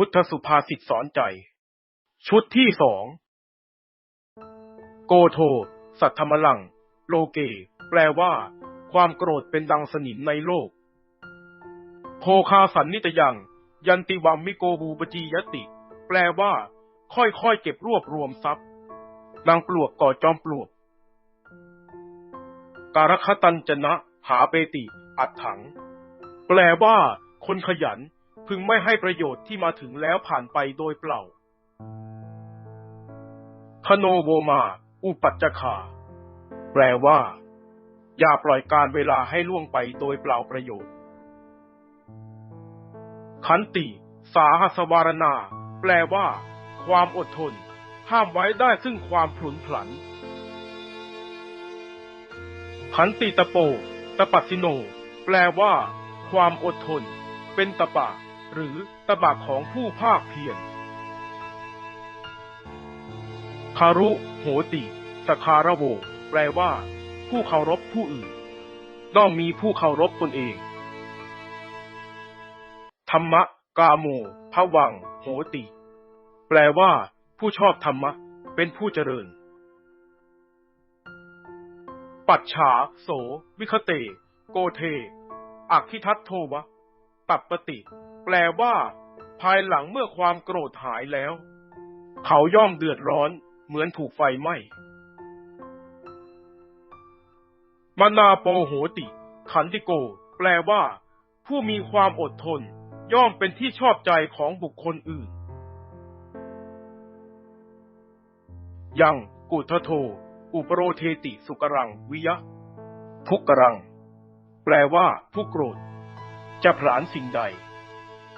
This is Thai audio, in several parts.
พุทธสุภาษิตสอนใจ ชุดที่สอง โกโทสัทธมลัง โลเก แปลว่า ความโกรธเป็นดังสนิมในโลกโภคาสันนิตยัง ยันติวัมมิโกบูปจียติ แปลว่า ค่อยๆเก็บรวบรวมทรัพย์ดังปลวกก่อจอมปลวก การคตันจนะ หาเปติ อัดถัง แปลว่า คนขยัน พึงไม่ให้ประโยชน์ที่มาถึงแล้วผ่านไปโดยเปล่า คโนโวมา อุปัจจคา แปลว่า อย่าปล่อยการเวลาให้ล่วงไปโดยเปล่าประโยชน์ ขันติ สาหสวารณา แปลว่า ความอดทน ห้ามไว้ได้ซึ่งความผลุนผัน ขันติตะโป ตะปัสสิโน แปลว่า ความอดทน เป็นตะปะ หรือตบะของผู้ภาคเพียรคารุโหติ สคาระโว แปลว่า ผู้เคารพผู้อื่น ต้องมีผู้เคารพตนเอง ธรรมะ กาโมภวัง โหติ แปลว่า ผู้ชอบธรรมะ เป็นผู้เจริญ ปัจฉา โส วิคเต โกเท อักขิทัตโทวะ ตับปติ แปลว่า ภายหลังเมื่อความโกรธหายแล้ว เขาย่อมเดือดร้อนเหมือนถูกไฟไหม้มนาโปโหติ ขันติโก แปลว่า ผู้มีความอดทน ย่อมเป็นที่ชอบใจของบุคคลอื่น ยังกุทโทอุปโรเทติสุกรังวิยะ ทุกกรัง แปลว่า ผู้โกรธ จะผลานสิ่งใด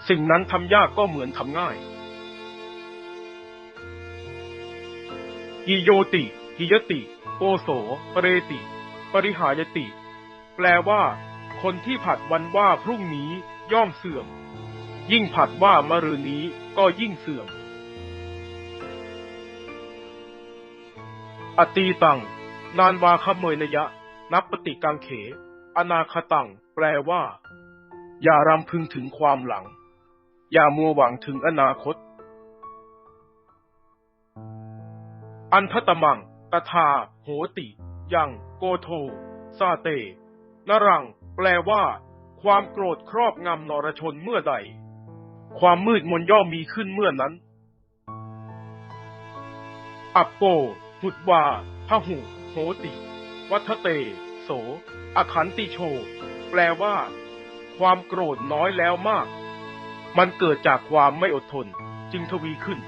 สิ่งนั้นทำยากก็เหมือนทำง่าย กิโยติ กิยติ โอโสปเรติ ปริหายติ แปลว่า คนที่ผัดวันว่าพรุ่งนี้ย่อมเสื่อม ยิ่งผัดว่ามะรืนนี้ก็ยิ่งเสื่อม อตีตัง นานวาคเมยนยะ นับปฏิกังเข อนาคตัง แปลว่า อย่ารำพึงถึงความหลัง อย่ามัวหวังถึงอนาคต อันทตมัง ตถา โหติ ยัง โกโทซาเต นรัง แปลว่า ความโกรธครอบงำนรชนเมื่อใด ความมืดมนย่อมมีขึ้นเมื่อนั้น อัปโป หุดวาพหุ โหติ วัฒเต โสอขันติโช แปลว่า ความโกรธน้อยแล้วมาก มันเกิดจากความไม่อดทนจึงทวีขึ้น